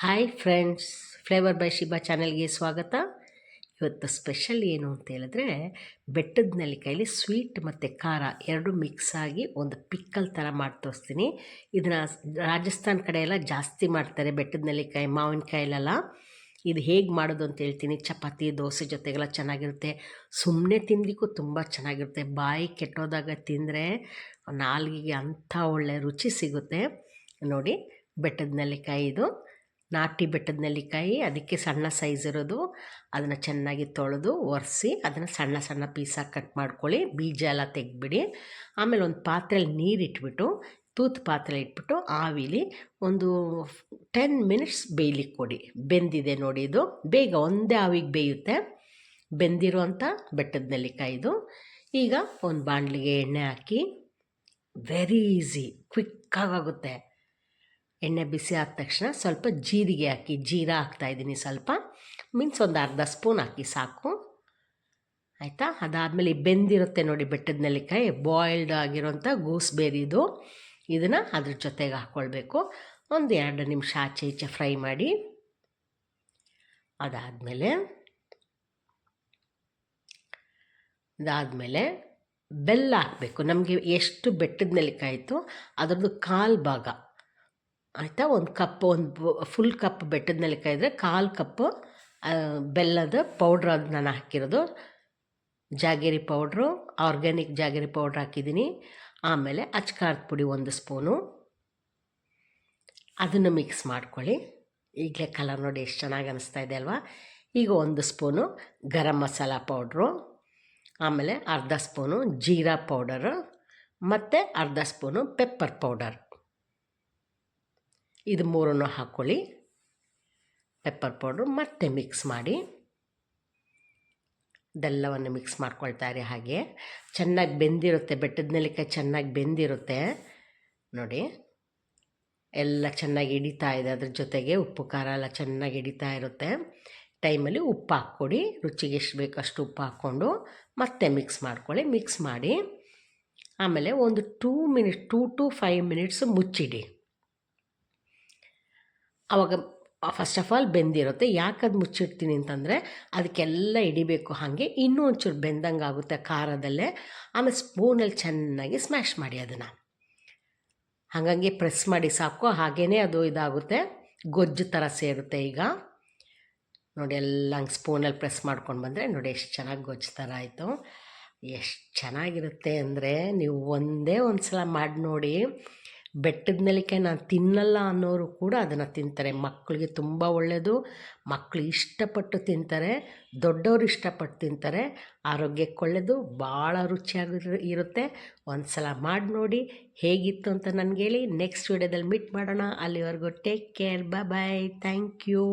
Hi friends flavour by Shiba ಚಾನೆಲ್ಗೆ ಸ್ವಾಗತ. ಇವತ್ತು ಸ್ಪೆಷಲ್ ಏನು ಅಂತ ಹೇಳಿದ್ರೆ ಬೆಟ್ಟದ ನೆಲ್ಲಿಕಾಯಲ್ಲಿ ಸ್ವೀಟ್ ಮತ್ತು ಖಾರ ಎರಡು ಮಿಕ್ಸ್ ಆಗಿ ಒಂದು ಪಿಕ್ಕಲ್ ಥರ ಮಾಡಿ ತೋರಿಸ್ತೀನಿ. ಇದನ್ನು ರಾಜಸ್ಥಾನ್ ಕಡೆ ಎಲ್ಲ ಜಾಸ್ತಿ ಮಾಡ್ತಾರೆ ಬೆಟ್ಟದ ನೆಲ್ಲಿಕಾಯಿ ಮಾವಿನಕಾಯಿಲೆಲ್ಲ. ಇದು ಹೇಗೆ ಮಾಡೋದು ಅಂತ ಹೇಳ್ತೀನಿ. ಚಪಾತಿ, ದೋಸೆ ಜೊತೆಗೆಲ್ಲ ಚೆನ್ನಾಗಿರುತ್ತೆ. ಸುಮ್ಮನೆ ತಿನ್ನಲಿಕ್ಕೂ ತುಂಬ ಚೆನ್ನಾಗಿರುತ್ತೆ. ಬಾಯಿ ಕೆಟ್ಟೋದಾಗ ತಿಂದರೆ ನಾಲ್ಗಿಗೆ ಅಂಥ ಒಳ್ಳೆ ರುಚಿ ಸಿಗುತ್ತೆ. ನೋಡಿ ಬೆಟ್ಟದ ನೆಲ್ಲಿಕಾಯಿ ಇದು. ನಾಟಿ ಬೆಟ್ಟದ ನೆಲ್ಲಿಕಾಯಿ, ಅದಕ್ಕೆ ಸಣ್ಣ ಸೈಜ್ ಇರೋದು. ಅದನ್ನು ಚೆನ್ನಾಗಿ ತೊಳೆದು ಒರೆಸಿ ಅದನ್ನು ಸಣ್ಣ ಸಣ್ಣ ಪೀಸಾಗಿ ಕಟ್ ಮಾಡ್ಕೊಳ್ಳಿ. ಬೀಜ ಎಲ್ಲ ತೆಗೆದ್ಬಿಡಿ. ಆಮೇಲೆ ಒಂದು ಪಾತ್ರೆಯಲ್ಲಿ ನೀರು ಇಟ್ಬಿಟ್ಟು, ತೂತು ಪಾತ್ರೆ ಇಟ್ಬಿಟ್ಟು ಆವಿಲಿ ಒಂದು ಟೆನ್ ಮಿನಿಟ್ಸ್ ಬೇಯ್ಲಿಕ್ಕೆ ಕೊಡಿ. ಬೆಂದಿದೆ ನೋಡಿ ಇದು. ಬೇಗ ಒಂದೇ ಆವಿಗೆ ಬೇಯುತ್ತೆ. ಬೆಂದಿರುವಂಥ ಬೆಟ್ಟದ ನೆಲ್ಲಿಕಾಯಿದು ಈಗ ಒಂದು ಬಾಣಲಿಗೆ ಎಣ್ಣೆ ಹಾಕಿ ವೆರಿ ಈಸಿ ಕ್ವಿಕ್ಕಾಗುತ್ತೆ ಎಣ್ಣೆ ಬಿಸಿ ಆದ ತಕ್ಷಣ ಸ್ವಲ್ಪ ಜೀರಿಗೆ ಹಾಕಿ, ಜೀರಾ ಹಾಕ್ತಾಯಿದ್ದೀನಿ ಸ್ವಲ್ಪ. ಮೀನ್ಸ್ ಒಂದು ಅರ್ಧ ಸ್ಪೂನ್ ಹಾಕಿ ಸಾಕು. ಆಯಿತಾ? ಅದಾದಮೇಲೆ ಬೆಂದಿರುತ್ತೆ ನೋಡಿ ಬೆಟ್ಟದ ನೆಲ್ಲಿಕಾಯಿ ಬಾಯ್ಲ್ಡ್ ಆಗಿರೋಂಥ ಗೂಸ್ಬೇರಿದು ಇದನ್ನು ಅದ್ರ ಜೊತೆಗೆ ಹಾಕ್ಕೊಳ್ಬೇಕು ಒಂದು ಎರಡು ನಿಮಿಷ ಆಚೆ ಈಚೆ ಫ್ರೈ ಮಾಡಿ. ಅದಾದಮೇಲೆ ಅದಾದಮೇಲೆ ಬೆಲ್ಲ ಹಾಕಬೇಕು. ನಮಗೆ ಎಷ್ಟು ಬೆಟ್ಟದ ನೆಲ್ಲಿಕಾಯಿತು ಅದರದ್ದು ಕಾಲು ಭಾಗ. ಆಯಿತಾ? ಒಂದು ಕಪ್, ಒಂದು ಫುಲ್ ಕಪ್ ಬೆಟ್ಟದ ನೆಲ್ಲಿಕಾಯಿ ಇದ್ದರೆ ಕಾಲು ಕಪ್ಪು ಬೆಲ್ಲದ ಪೌಡ್ರ್ ಅದು ನಾನು ಹಾಕಿರೋದು. Jaggery powder organic jaggery powder ಹಾಕಿದ್ದೀನಿ. ಆಮೇಲೆ ಅಚ್ಕಾರದ ಪುಡಿ ಒಂದು ಸ್ಪೂನು. ಅದನ್ನು ಮಿಕ್ಸ್ ಮಾಡ್ಕೊಳ್ಳಿ. ಈಗಲೇ ಕಲರ್ ನೋಡಿ ಎಷ್ಟು ಚೆನ್ನಾಗಿ ಅನಿಸ್ತಾ ಇದೆ ಅಲ್ವಾ? ಈಗ ಒಂದು ಸ್ಪೂನು ಗರಂ ಮಸಾಲ ಪೌಡ್ರು ಆಮೇಲೆ ಅರ್ಧ ಸ್ಪೂನು ಜೀರಾ ಪೌಡರು ಮತ್ತು ಅರ್ಧ ಸ್ಪೂನು ಪೆಪ್ಪರ್ ಪೌಡರ್ ಇದು ಮೂರನ್ನು ಹಾಕ್ಕೊಳ್ಳಿ. ಪೆಪ್ಪರ್ ಪೌಡ್ರು ಮತ್ತೆ ಮಿಕ್ಸ್ ಮಾಡಿ. ಇದೆಲ್ಲವನ್ನು ಮಿಕ್ಸ್ ಮಾಡ್ಕೊಳ್ತಾರೆ ಹಾಗೆ. ಚೆನ್ನಾಗಿ ಬೆಂದಿರುತ್ತೆ, ಬೆಟ್ಟದ ನೆಲಕಾಯಿ ಚೆನ್ನಾಗಿ ಬೆಂದಿರುತ್ತೆ. ನೋಡಿ. ಎಲ್ಲ ಚೆನ್ನಾಗಿ ಹಿಡಿತಾ ಇದೆ, ಅದ್ರ ಜೊತೆಗೆ ಉಪ್ಪು, ಖಾರ ಎಲ್ಲ ಚೆನ್ನಾಗಿ ಹಿಡಿತಾ ಇರುತ್ತೆ. ಟೈಮಲ್ಲಿ ಉಪ್ಪು ಹಾಕ್ಕೊಡಿ. ರುಚಿಗೆ ಎಷ್ಟು ಬೇಕು ಅಷ್ಟು ಉಪ್ಪು ಹಾಕ್ಕೊಂಡು ಮತ್ತೆ ಮಿಕ್ಸ್ ಮಾಡ್ಕೊಳ್ಳಿ. ಮಿಕ್ಸ್ ಮಾಡಿ ಆಮೇಲೆ ಒಂದು two minutes two to five minutes ಮುಚ್ಚಿಡಿ. ಆವಾಗ ಫಸ್ಟ್ ಆಫ್ ಆಲ್ ಬೆಂದಿರುತ್ತೆ. ಯಾಕೆ ಅದು ಮುಚ್ಚಿಡ್ತೀನಿ ಅಂತಂದರೆ, ಅದಕ್ಕೆಲ್ಲ ಹಿಡಿಬೇಕು ಹಾಗೆ ಇನ್ನೂ ಒಂಚೂರು ಬೆಂದಂಗೆ ಆಗುತ್ತೆ ಖಾರದಲ್ಲೇ. ಆಮೇಲೆ ಸ್ಪೂನಲ್ಲಿ ಚೆನ್ನಾಗಿ ಸ್ಮ್ಯಾಶ್ ಮಾಡಿ ಅದನ್ನು. ಹಾಗಾಗಿ ಪ್ರೆಸ್ ಮಾಡಿ ಸಾಕು ಹಾಗೇ ಅದು ಇದಾಗುತ್ತೆ. ಗೊಜ್ಜು ಥರ ಸೇರುತ್ತೆ ಈಗ. ನೋಡಿ, ಎಲ್ಲ ಹಂಗೆ ಸ್ಪೂನಲ್ಲಿ ಪ್ರೆಸ್ ಮಾಡ್ಕೊಂಡು ಬಂದರೆ ನೋಡಿ ಎಷ್ಟು ಚೆನ್ನಾಗಿ ಗೊಜ್ಜು ಥರ ಆಯಿತು. ಎಷ್ಟು ಚೆನ್ನಾಗಿರುತ್ತೆ ಅಂದರೆ ನೀವು ಒಂದೇ ಒಂದು ಸಲ ಮಾಡಿ ನೋಡಿ ಬೆಟ್ಟದ ನೆಲಿಕಾಯಿ ನಾನು ತಿನ್ನಲ್ಲ ಅನ್ನೋರು ಕೂಡ ಅದನ್ನು ತಿಂತಾರೆ. ಮಕ್ಕಳಿಗೆ ತುಂಬ ಒಳ್ಳೆಯದು ಮಕ್ಕಳು ಇಷ್ಟಪಟ್ಟು ತಿಂತಾರೆ. ದೊಡ್ಡವರು ಇಷ್ಟಪಟ್ಟು ತಿಂತಾರೆ. ಆರೋಗ್ಯಕ್ಕೆ ಒಳ್ಳೆಯದು ಭಾಳ ರುಚಿಯಾಗಿ ಇರುತ್ತೆ. ಒಂದು ಸಲ ಮಾಡಿ ನೋಡಿ ಹೇಗಿತ್ತು ಅಂತ ನನಗೆ ಹೇಳಿ. ನೆಕ್ಸ್ಟ್ ವೀಡಿಯೋದಲ್ಲಿ ಮೀಟ್ ಮಾಡೋಣ. ಅಲ್ಲಿವರೆಗೂ take care. Bye. Thank you.